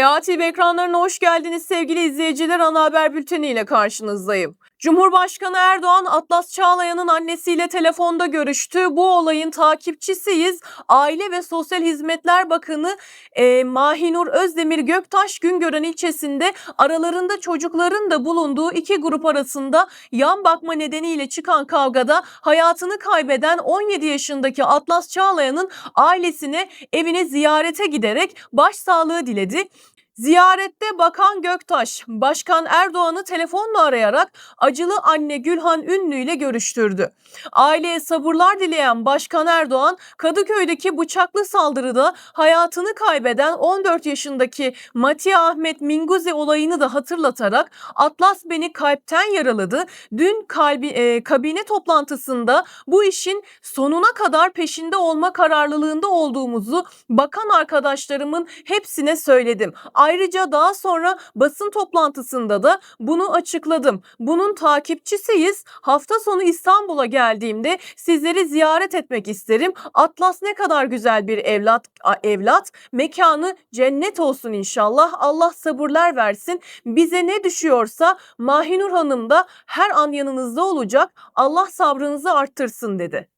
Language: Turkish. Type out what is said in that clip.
TA TV ekranlarına hoş geldiniz sevgili izleyiciler. Ana haber bülteni ile karşınızdayım. Cumhurbaşkanı Erdoğan Atlas Çağlayan'ın annesiyle telefonda görüştü. Bu olayın takipçisiyiz. Aile ve Sosyal Hizmetler Bakanı e, Mahinur Özdemir Göktaş Güngören ilçesinde aralarında çocukların da bulunduğu iki grup arasında yan bakma nedeniyle çıkan kavgada hayatını kaybeden 17 yaşındaki Atlas Çağlayan'ın ailesine evine ziyarete giderek başsağlığı diledi. Ziyarette Bakan Göktaş, Başkan Erdoğan'ı telefonla arayarak acılı anne Gülhan Ünlü ile görüştürdü. Aileye sabırlar dileyen Başkan Erdoğan, Kadıköy'deki bıçaklı saldırıda hayatını kaybeden 14 yaşındaki Matiye Ahmet Minguzi olayını da hatırlatarak Atlas beni kalpten yaraladı. Dün kalbi, e, kabine toplantısında bu işin sonuna kadar peşinde olma kararlılığında olduğumuzu bakan arkadaşlarımın hepsine söyledim. Ayrıca daha sonra basın toplantısında da bunu açıkladım. Bunun takipçisiyiz. Hafta sonu İstanbul'a geldiğimde sizleri ziyaret etmek isterim. Atlas ne kadar güzel bir evlat evlat. Mekanı cennet olsun inşallah. Allah sabırlar versin. Bize ne düşüyorsa Mahinur Hanım da her an yanınızda olacak. Allah sabrınızı arttırsın dedi.